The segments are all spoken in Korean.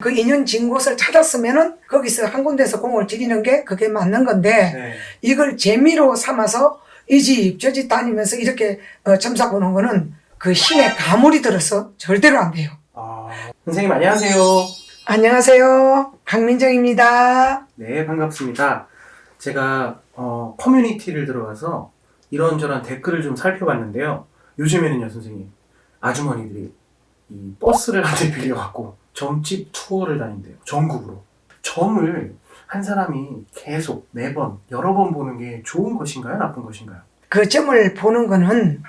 그 인연 진 곳을 찾았으면은 거기서 한 군데서 공을 들이는 게 그게 맞는 건데 네. 이걸 재미로 삼아서 이 집 저 집 다니면서 이렇게 어, 점사 보는 거는 그 신의 가물이 들어서 절대로 안 돼요. 아, 선생님 안녕하세요. 안녕하세요. 강민정입니다. 네, 반갑습니다. 제가 어, 커뮤니티를 들어가서 이런저런 댓글을 좀 살펴봤는데요. 요즘에는요, 선생님, 아주머니들이 이 버스를 한 대 빌려갖고 점집 투어를 다닌대요. 전국으로. 점을 한 사람이 계속 매번 여러 번 보는 게 좋은 것인가요? 나쁜 것인가요? 그 점을 보는 거는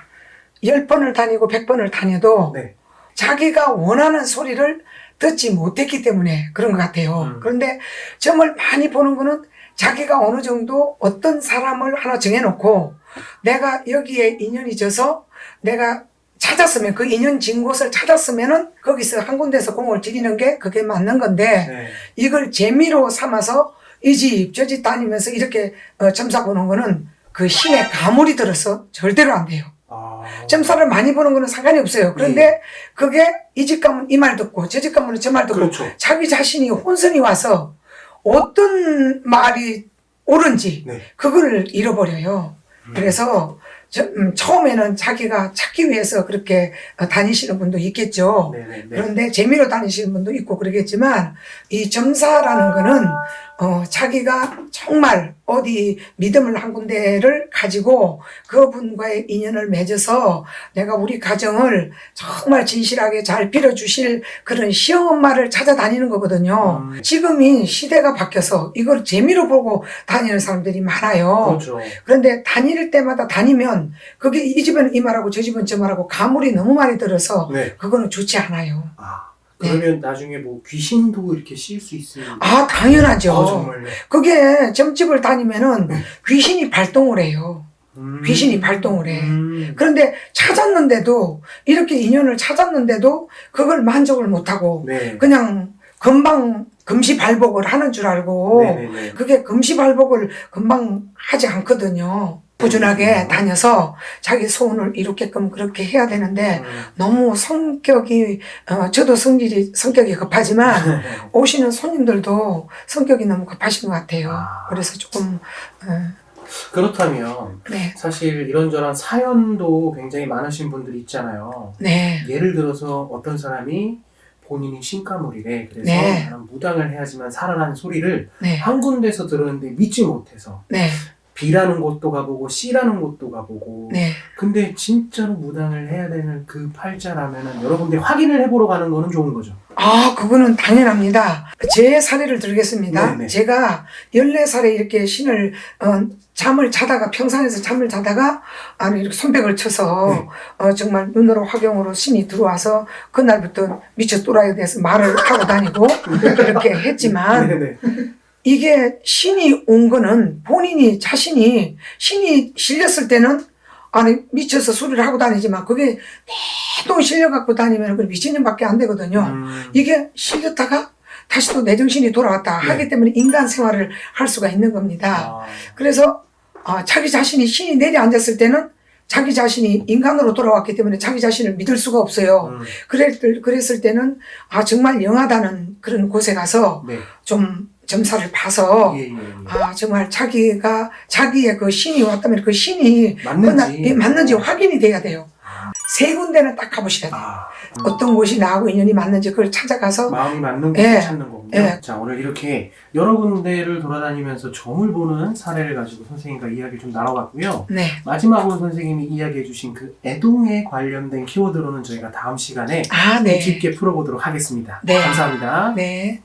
열번을 다니고 백번을 다녀도 네. 자기가 원하는 소리를 듣지 못했기 때문에 그런 것 같아요. 음. 그런데 점을 많이 보는 거는 자기가 어느 정도 어떤 사람을 하나 정해놓고 내가 여기에 인연이 져서 내가 찾았으면 그 인연 진 곳을 찾았으면은 거기서 한 군데서 공을 들이는 게 그게 맞는 건데 네. 이걸 재미로 삼아서 이 집 저 집 다니면서 이렇게 어, 점사 보는 거는 그 신의 가물이 들어서 절대로 안 돼요. 아, 점사를 많이 보는 거는 상관이 없어요. 그런데 그게 이 집 가면 이 말 듣고 저 집 가면 저 말 듣고 그렇죠. 자기 자신이 혼선이 와서 어떤 말이 옳은지 네. 그거를 잃어버려요. 음. 그래서 처음에는 자기가 찾기 위해서 그렇게 어, 다니시는 분도 있겠죠. 네네. 네. 그런데 재미로 다니시는 분도 있고 그러겠지만 이 점사라는 거는 어, 자기가 정말 어디 믿음을 한 군데를 가지고 그분과의 인연을 맺어서 내가 우리 가정을 정말 진실하게 잘 빌어주실 그런 시엄마를 찾아다니는 거거든요. 음. 지금이 시대가 바뀌어서 이걸 재미로 보고 다니는 사람들이 많아요. 그렇죠. 그런데 다닐 때마다 다니면 그게 이 집은 이 말하고 저 집은 저 말하고 가물이 너무 많이 들어서 네. 그거는 좋지 않아요. 아, 그러면 나중에 뭐 귀신도 이렇게 씌일 수 있으면. 아, 당연하죠. 아, 정말요? 그게 점집을 다니면은 귀신이 발동을 해요. 음. 귀신이 발동을 해. 음. 그런데 찾았는데도, 이렇게 인연을 찾았는데도 그걸 만족을 못하고 네. 그냥 금방 금시 발복을 하는 줄 알고 네네네. 그게 금시 발복을 금방 하지 않거든요. 꾸준하게 음. 다녀서 자기 소원을 이루게끔 그렇게 해야 되는데 음. 너무 성격이 어, 저도 성질이 성격이 급하지만 오시는 손님들도 성격이 너무 급하신 것 같아요. 아. 그래서 조금 어, 그렇다면 네, 사실 이런저런 사연도 굉장히 많으신 분들이 있잖아요. 네, 예를 들어서 어떤 사람이 본인이 신가물이래. 그래서 네. 나는 무당을 해야지만 살아라는 소리를 네, 한 군데서 들었는데 믿지 못해서 네, B라는 곳도 가보고 C라는 곳도 가보고 네. 근데 진짜로 무당을 해야 되는 그 팔자라면은 여러분들이 확인을 해보러 가는 거는 좋은 거죠. 아, 그거는 당연합니다. 제 사례를 들겠습니다. 네네. 제가 14살에 이렇게 신을, 어, 잠을 자다가, 평상에서 잠을 자다가, 아니, 이렇게 손뼉을 쳐서, 네. 어, 정말 눈으로 화경으로 신이 들어와서, 그날부터 미쳐 또라이에 대해서 말을 하고 다니고, 그렇게 했지만, 네네. 이게 신이 온 거는 본인이 자신이 신이 실렸을 때는 아니 미쳐서 소리를 하고 다니지만 그게 내동 실려 갖고 다니면 그 미친년밖에 안 되거든요. 음. 이게 실렸다가 다시 또 내 정신이 돌아왔다 네. 하기 때문에 인간 생활을 할 수가 있는 겁니다. 아, 그래서 아, 자기 자신이 신이 내려앉았을 때는 자기 자신이 인간으로 돌아왔기 때문에 자기 자신을 믿을 수가 없어요. 음. 그랬, 그랬을 때는 아 정말 영하다는 그런 곳에 가서 네. 좀 점사를 봐서 예, 예, 예. 아 정말 자기가 자기의 그 신이 왔다면 그 신이 맞는지. 끝나- 예, 맞는지 확인이 돼야 돼요. 아. 세 군데는 딱 가보셔야 돼요. 아, 어떤 곳이 나하고 인연이 맞는지 그걸 찾아가서 마음이 맞는 예. 곳을 찾는 거군요. 예. 자, 오늘 이렇게 여러 군데를 돌아다니면서 점을 보는 사례를 가지고 선생님과 이야기를 좀 나눠봤고요. 네 마지막으로 선생님이 이야기해주신 그 애동에 관련된 키워드로는 저희가 다음 시간에 아, 네. 깊게 풀어보도록 하겠습니다. 네. 감사합니다. 네.